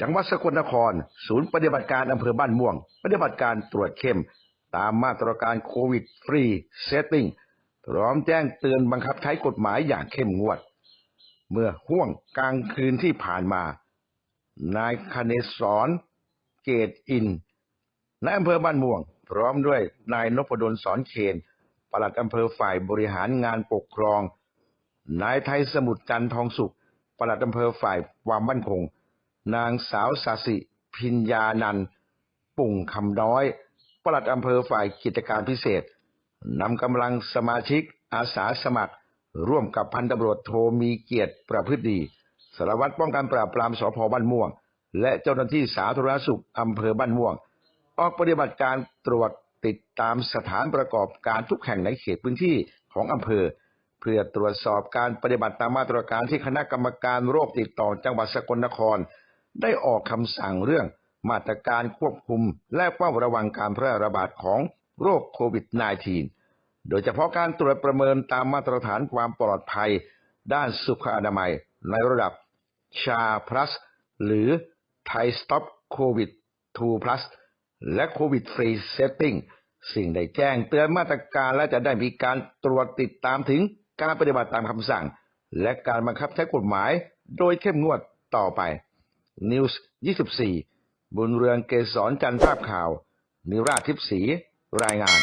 จังหวัดสกลนคร ศูนย์ปฏิบัติการอำเภอบ้านม่วง ปฏิบัติการตรวจเข้ม ตามมาตรการโควิดฟรีเซตติ้งพร้อมแจ้งเตือนบังคับใช้กฎหมายอย่างเข้มงวด เมื่อห่วงกลางคืนที่ผ่านมา นายคเนศรเกตอินนายอำเภอบ้านม่วง พร้อมด้วยนายนพดลสอนเคนปลัดอำเภอฝ่ายบริหารงานปกครอง นายไทยสมุทรจันทร์ทองสุขปลัดอำเภอฝ่ายความมั่นคง นางสาวสาสิ พิญญานันท์ปุ่งคำน้อย ปลัดอำเภอฝ่ายกิจการพิเศษนำกำลังสมาชิกอาสาสมัคร ร่วมกับพันตำรวจโทมีเกียรติประพฤติดีสารวัตรป้องกันปราบปรามสพบ้านม่วง และเจ้าหน้าที่สาธารณสุขอำเภอบ้านม่วง ออกปฏิบัติการตรวจติดตามสถานประกอบการทุกแห่งในเขตพื้นที่ของอำเภอ เพื่อตรวจสอบการปฏิบัติตามมาตรการที่คณะกรรมการโรคติดต่อจังหวัดสกลนคร ได้ออกคำสั่งเรื่องมาตรการควบคุมและเฝ้าระวังการแพร่ระบาดของโรคโควิด -19 โดยเฉพาะการตรวจประเมินตามมาตรฐานความปลอดภัย ด้านสุขอนามัยในระดับชา plus หรือไทยสต็อปโควิด2 plus และโควิดฟรีเซตติ้งสิ่งได้แจ้งเตือนมาตรการและจะได้มีการตรวจติดตามถึงการปฏิบัติตามคำสั่ง และการบังคับใช้กฎหมายโดยเข้มงวดต่อไป นิวส์24 บุญเรืองเกษรจันทร์ภาพข่าว นิราชทิพศีรายงาน